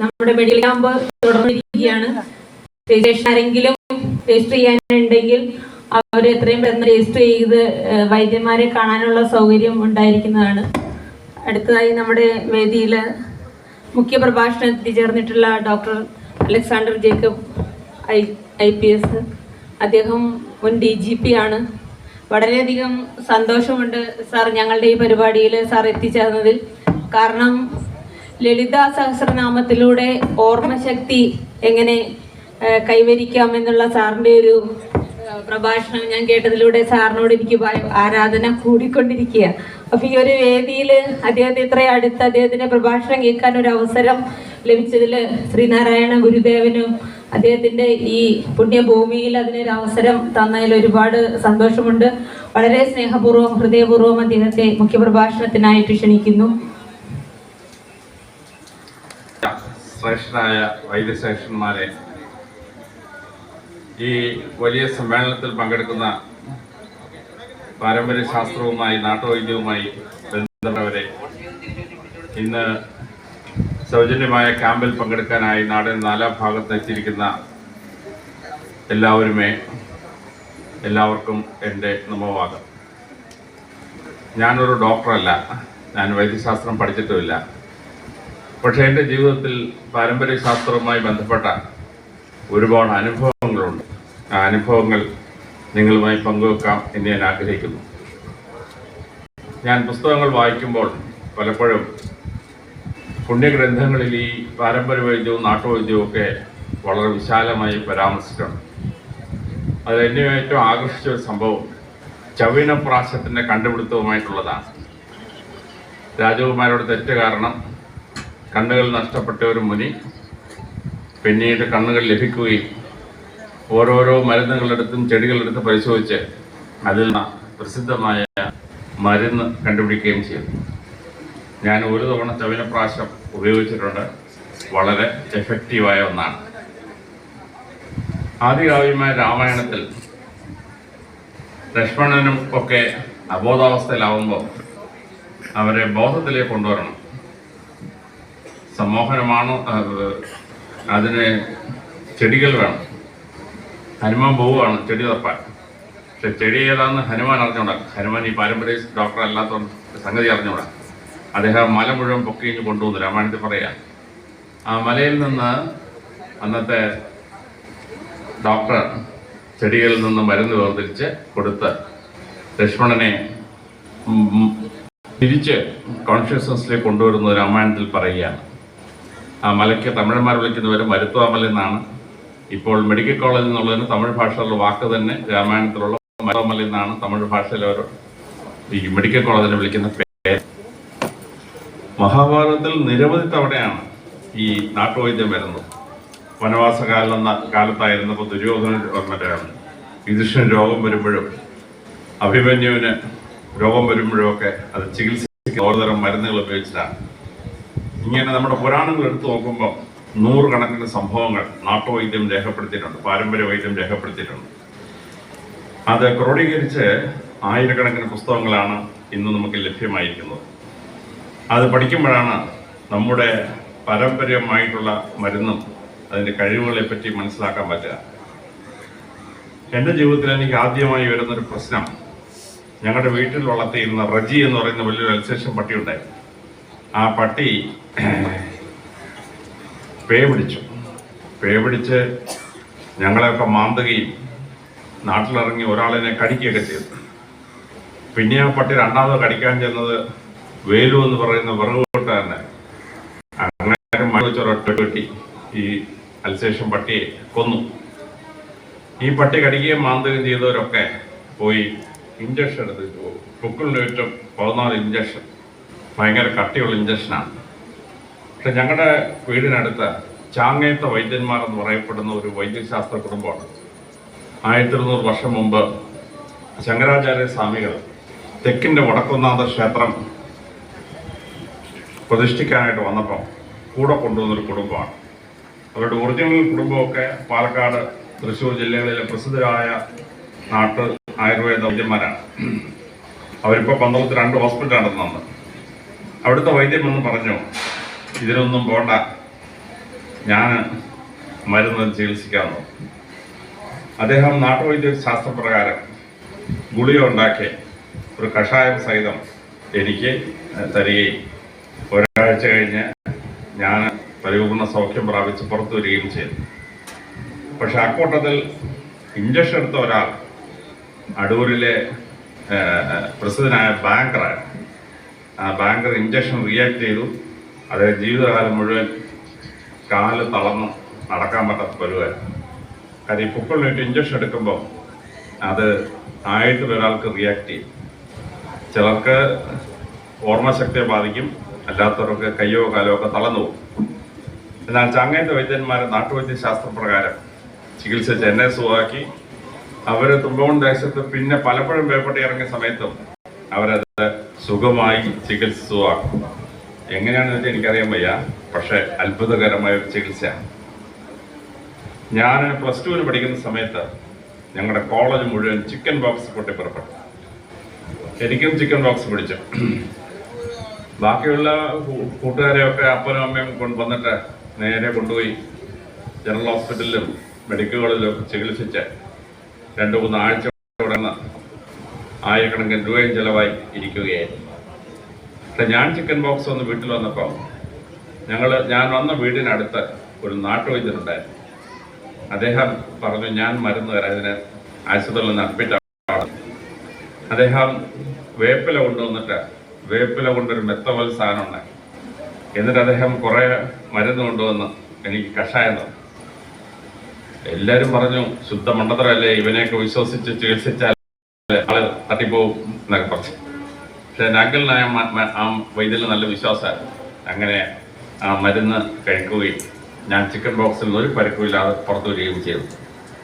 നമ്മുടെ medical camp തുടർന്നിരിക്കുകയാണ്. Registration ആരെങ്കിലും രജിസ്റ്റർ ചെയ്യാനുണ്ടെങ്കിൽ അവർ എത്രയും പെട്ടെന്ന് രജിസ്റ്റർ ചെയ്ത് വൈദ്യന്മാരെ കാണാനുള്ള സൗകര്യം ഉണ്ടായിരിക്കുന്നതാണ്. അടുത്തതായി നമ്മുടെ വേദിയിൽ മുഖ്യ പ്രഭാഷണം എത്തിച്ചേർന്നിട്ടുള്ള doctor Alexander Jacob I I P S അദ്ദേഹം മുൻ ഡി ജി പി ആണ്. വളരെയധികം സന്തോഷമുണ്ട് സാർ ഞങ്ങളുടെ ഈ പരിപാടിയിൽ സാർ എത്തിച്ചേർന്നതിൽ. കാരണം ലളിത സഹസ്രനാമത്തിലൂടെ ഓർമ്മശക്തി എങ്ങനെ കൈവരിക്കാം എന്നുള്ള സാറിന്റെ ഒരു പ്രഭാഷണം ഞാൻ കേട്ടതിലൂടെ സാറിനോട് എനിക്ക് ആരാധന കൂടിക്കൊണ്ടിരിക്കുക. അപ്പൊ ഈ ഒരു വേദിയിൽ അദ്ദേഹത്തെ ഇത്ര അടുത്ത് അദ്ദേഹത്തിന്റെ പ്രഭാഷണം കേൾക്കാൻ ഒരു അവസരം ലഭിച്ചതിൽ ശ്രീനാരായണ ഗുരുദേവനും അദ്ദേഹത്തിന്റെ ഈ പുണ്യഭൂമിയിൽ അതിനൊരു അവസരം തന്നതിൽ ഒരുപാട് സന്തോഷമുണ്ട്. വളരെ സ്നേഹപൂർവം ഹൃദയപൂർവം അദ്ദേഹത്തെ മുഖ്യപ്രഭാഷണത്തിനായിട്ട് ക്ഷണിക്കുന്നു. ശ്രേഷ്ഠരായ വൈദ്യശ്രേഷ്ഠന്മാരെ ഈ വലിയ സമ്മേളനത്തിൽ പങ്കെടുക്കുന്ന പാരമ്പര്യ ശാസ്ത്രവുമായി നാട്ടുവൈദ്യവുമായി ബന്ധപ്പെട്ടവരെ ഇന്ന് സൗജന്യമായ ക്യാമ്പിൽ പങ്കെടുക്കാനായി നാടിന് നാലാം ഭാഗത്ത് എത്തിയിരിക്കുന്ന എല്ലാവരുമേ എല്ലാവർക്കും എന്റെ നമവാദം. ഞാനൊരു ഡോക്ടറല്ല. ഞാൻ വൈദ്യശാസ്ത്രം പഠിച്ചിട്ടുമില്ല. പക്ഷേ എന്റെ ജീവിതത്തിൽ പാരമ്പര്യ ശാസ്ത്രവുമായി ബന്ധപ്പെട്ട ഒരുപാട് അനുഭവങ്ങളുണ്ട്. ആ അനുഭവങ്ങൾ നിങ്ങളുമായി പങ്കുവെക്കാം എന്ന് ഞാൻ ആഗ്രഹിക്കുന്നു. ഞാൻ പുസ്തകങ്ങൾ വായിക്കുമ്പോൾ പലപ്പോഴും പുണ്യഗ്രന്ഥങ്ങളിൽ ഈ പാരമ്പര്യ വൈദ്യവും നാട്ടുവൈദ്യവും ഒക്കെ വളരെ വിശാലമായി പരാമർശിച്ചിട്ടുണ്ട്. അതിൽ എന്നെ ഏറ്റവും ആകർഷിച്ച ഒരു സംഭവം ചവിനപ്രാശത്തിന്റെ കണ്ടുപിടുത്തവുമായിട്ടുള്ളതാണ്. രാജകുമാരോട് തെറ്റ് കാരണം കണ്ണുകൾ നഷ്ടപ്പെട്ട ഒരു മുനി പിന്നീട് കണ്ണുകൾ ലഭിക്കുകയും ഓരോരോ മരുന്നുകളെടുത്തും ചെടികളെടുത്ത് പരിശോധിച്ച് അതിൽ പ്രസിദ്ധമായ മരുന്ന് കണ്ടുപിടിക്കുകയും ചെയ്തു. ഞാൻ ഒരു തവണ ചവിനപ്രാശം ഉപയോഗിച്ചിട്ടുണ്ട്. വളരെ എഫക്റ്റീവായ ഒന്നാണ്. ആദികാവ്യമായ രാമായണത്തിൽ ലക്ഷ്മണനും ഒക്കെ അബോധാവസ്ഥയിലാവുമ്പോൾ അവരെ ബോധത്തിലേക്ക് കൊണ്ടുവരണം. സമ്മോഹനമാണോ അത് അതിന് ചെടികൾ വേണം. ഹനുമാൻ പോവുകയാണ് ചെടി തപ്പാൻ പക്ഷെ ചെടി ഏതാന്ന് ഹനുമാൻ അറിഞ്ഞൂടാ. ഹനുമാൻ ഈ പാരമ്പര്യ ഡോക്ടർ അല്ലാത്ത സംഗതി അറിഞ്ഞൂടാ. അദ്ദേഹം മല മുഴുവൻ പൊക്കി കഴിഞ്ഞ് കൊണ്ടുവന്നു രാമായണത്തിൽ പറയാ. ആ മലയിൽ നിന്ന് അന്നത്തെ ഡോക്ടർ ചെടികളിൽ നിന്ന് മരുന്ന് വേർതിരിച്ച് കൊടുത്ത് ലക്ഷ്മണനെ തിരിച്ച് കോൺഷ്യസ്നസ്സിലേക്ക് കൊണ്ടുവരുന്നത് രാമായണത്തിൽ പറയുകയാണ്. ആ മലയ്ക്ക് തമിഴന്മാർ വിളിക്കുന്നവർ മരുത്വാമല എന്നാണ്. ഇപ്പോൾ മെഡിക്കൽ കോളേജ് എന്നുള്ളതിന് തമിഴ് ഭാഷയിലുള്ള വാക്ക് തന്നെ രാമായണത്തിലുള്ള മരുത്വാമല എന്നാണ് തമിഴ് ഭാഷയിൽ അവർ ഈ മെഡിക്കൽ കോളേജിനെ വിളിക്കുന്ന പേര്. മഹാഭാരതത്തിൽ നിരവധി തവണയാണ് ഈ നാട്ടുവൈദ്യം വരുന്നത്. വനവാസ കാലം കാലത്തായിരുന്നപ്പോൾ ദുര്യോധനൻ മറ്റേ യുധിഷ്ഠൻ രോഗം വരുമ്പോഴും അഭിമന്യുവിന് രോഗം വരുമ്പോഴും ഒക്കെ അത് ചികിത്സിക്കുന്ന ഓരോതരം മരുന്നുകൾ ഉപയോഗിച്ചിട്ടാണ്. ഇങ്ങനെ നമ്മുടെ പുരാണങ്ങൾ എടുത്തു നോക്കുമ്പോൾ നൂറുകണക്കിന് സംഭവങ്ങൾ നാട്ടുവൈദ്യം രേഖപ്പെടുത്തിയിട്ടുണ്ട് പാരമ്പര്യ വൈദ്യം രേഖപ്പെടുത്തിയിട്ടുണ്ട്. അത് ക്രോഡീകരിച്ച് ആയിരക്കണക്കിന് പുസ്തകങ്ങളാണ് ഇന്ന് നമുക്ക് ലഭ്യമായിരിക്കുന്നത്. അത് പഠിക്കുമ്പോഴാണ് നമ്മുടെ പാരമ്പര്യമായിട്ടുള്ള മരുന്നും അതിന്റെ കഴിവുകളെ പറ്റി മനസ്സിലാക്കാൻ പറ്റുക. എന്റെ ജീവിതത്തിൽ എനിക്ക് ആദ്യമായി വരുന്നൊരു പ്രശ്നം ഞങ്ങളുടെ വീട്ടിൽ വളർത്തിയിരുന്ന റജി എന്ന് പറയുന്ന വലിയൊരു അൽസേഷൻ പട്ടി ഉണ്ടായിരുന്നു ആ പട്ടി പേ പിടിച്ചു. പേ പിടിച്ച് ഞങ്ങളെയൊക്കെ മാന്തുകയും നാട്ടിലിറങ്ങി ഒരാളിനെ കടിക്കുകയൊക്കെ ചെയ്തു. പിന്നെ ആ പട്ടി രണ്ടാമത് കടിക്കാൻ ചെന്നത് വേലു എന്ന് പറയുന്ന വിറകുകൊട്ടുകാരനെ അങ്ങനെ മഴ കെട്ടി ഈ അൽസേഷൻ പട്ടിയെ കൊന്നു. ഈ പട്ടി കടിക്കുകയും മാന്തുകയും ചെയ്തവരൊക്കെ പോയി ഇഞ്ചക്ഷൻ എടുത്ത് പൊക്കിളിന് ഏറ്റവും പതിനാല് ഇഞ്ചക്ഷൻ ഭയങ്കര കട്ടിയുള്ള ഇഞ്ചക്ഷനാണ് പക്ഷെ ഞങ്ങളുടെ വീടിനടുത്ത് ചാങ്ങേത്ത വൈദ്യന്മാർ എന്ന് പറയപ്പെടുന്ന ഒരു വൈദ്യശാസ്ത്ര കുടുംബമാണ്. ആയിരത്തി ഇരുന്നൂറ് വർഷം മുമ്പ് ശങ്കരാചാര്യ സ്വാമികൾ തെക്കിന്റെ വടക്കുന്നാഥ ക്ഷേത്രം പ്രതിഷ്ഠിക്കാനായിട്ട് വന്നപ്പോൾ കൂടെ കൊണ്ടുവന്നൊരു കുടുംബമാണ്. അവരുടെ ഒറിജിനൽ കുടുംബമൊക്കെ പാലക്കാട് തൃശ്ശൂർ ജില്ലകളിലെ പ്രസിദ്ധരായ നാട്ട് ആയുർവേദ വൈദ്യന്മാരാണ്. അവരിപ്പോൾ പന്തളത്ത് രണ്ട് ഹോസ്പിറ്റൽ നടത്തുന്നുണ്ട് അവിടുത്തെ വൈദ്യം എന്ന് പറഞ്ഞു ഇതിനൊന്നും പോണ്ട. ഞാൻ മരുന്ന് ചികിത്സിക്കാൻ നോക്കി അദ്ദേഹം നാട്ടുവൈദ്യ ശാസ്ത്രപ്രകാരം ഗുളിക ഉണ്ടാക്കി ഒരു കഷായം സഹിതം എനിക്ക് തരികയും ഒരാഴ്ച കഴിഞ്ഞ് ഞാൻ പരിപൂർണ സൗഖ്യം പ്രാപിച്ച് പുറത്തു വരികയും ചെയ്തു. പക്ഷെ അക്കൂട്ടത്തിൽ ഇഞ്ചക്ഷൻ എടുത്ത ഒരാൾ അടൂരിലെ പ്രസിദ്ധനായ ബാങ്കറാണ് ആ ബാങ്കർ ഇഞ്ചക്ഷൻ റിയാക്ട് ചെയ്തു. അദ്ദേഹം ജീവിതകാലം മുഴുവൻ കാൽ തളർന്നു. നടക്കാൻ പറ്റാത്ത പരുവായിരുന്നു കാര്യം ഈ പുക്കളിലിട്ട് ഇഞ്ചക്ഷൻ എടുക്കുമ്പോൾ അത് ആയിട്ട് ഒരാൾക്ക് റിയാക്ട് ചെയ്യും. ചിലർക്ക് ഓർമ്മശക്തിയെ ബാധിക്കും. അല്ലാത്തവർക്ക് കയ്യോ കാലോ ഒക്കെ തളർന്നു പോകും. എന്നാൽ ചങ്ങയത്തെ വൈദ്യന്മാർ നാട്ടുവൈദ്യശാസ്ത്രപ്രകാരം ചികിത്സ ചികിത്സിച്ച് എന്നെ സുഖമാക്കി അവർ തുമ്പവൺ ദേശത്ത് പിന്നെ പലപ്പോഴും പേപ്പട്ടി ഇറങ്ങിയ സമയത്തും അവരത് സുഖമായി ചികിത്സ സുഖമാക്കും എങ്ങനെയാണെന്ന് വെച്ചാൽ എനിക്കറിയാൻ വയ്യ. പക്ഷെ അത്ഭുതകരമായ ഒരു ചികിത്സയാണ്. ഞാൻ പ്ലസ് ടുവിന് പഠിക്കുന്ന സമയത്ത് ഞങ്ങളുടെ കോളേജ് മുഴുവൻ ചിക്കൻ ബോക്സ് പൊട്ടി പുറപ്പെട്ടു. എനിക്കും ചിക്കൻ ബോക്സ് പിടിച്ചു. ബാക്കിയുള്ള കൂട്ടുകാരെയൊക്കെ അപ്പനും അമ്മയും കൊണ്ട് വന്നിട്ട് നേരെ കൊണ്ടുപോയി ജനറൽ ഹോസ്പിറ്റലിലും മെഡിക്കൽ കോളേജിലും ചികിത്സിച്ച് രണ്ട് മൂന്ന് ആഴ്ച ആയിരക്കണക്കിന് രൂപയും ചിലവായി ഇരിക്കുകയായിരുന്നു. ഞാൻ ചിക്കൻ ബോക്സ് ഒന്ന് വീട്ടിൽ വന്നപ്പോൾ ഞങ്ങൾ ഞാൻ വന്ന വീടിനടുത്ത് ഒരു നാട്ടുവൈദ്യനുണ്ടായിരുന്നു അദ്ദേഹം പറഞ്ഞു ഞാൻ മരുന്ന് തരാം ഇതിന് ആശുപത്രിയിൽ നിന്ന് അഡ്മിറ്റ് അദ്ദേഹം വേപ്പില കൊണ്ടുവന്നിട്ട് വേപ്പില കൊണ്ടൊരു മെത്തവൽ സാധനം ഉണ്ടായി എന്നിട്ട് അദ്ദേഹം കുറെ മരുന്ന് കൊണ്ടുവന്ന് എനിക്ക് കഷായം തന്നു. എല്ലാവരും പറഞ്ഞു ശുദ്ധ മണ്ടത്തരല്ലേ ഇവനെയൊക്കെ വിശ്വസിച്ച് ചികിത്സിച്ചാൽ ആൾ തട്ടിപ്പോവും പറഞ്ഞു. പക്ഷെ അങ്കിളിനായ ആ വൈദ്യുതി നല്ല വിശ്വാസമായിരുന്നു. അങ്ങനെ ആ മരുന്ന് കഴിക്കുകയും ഞാൻ ചിക്കൻ ബോക്സിൽ നിന്ന് ഒരു പരുക്കുമില്ലാതെ പുറത്തു വരികയും ചെയ്തു.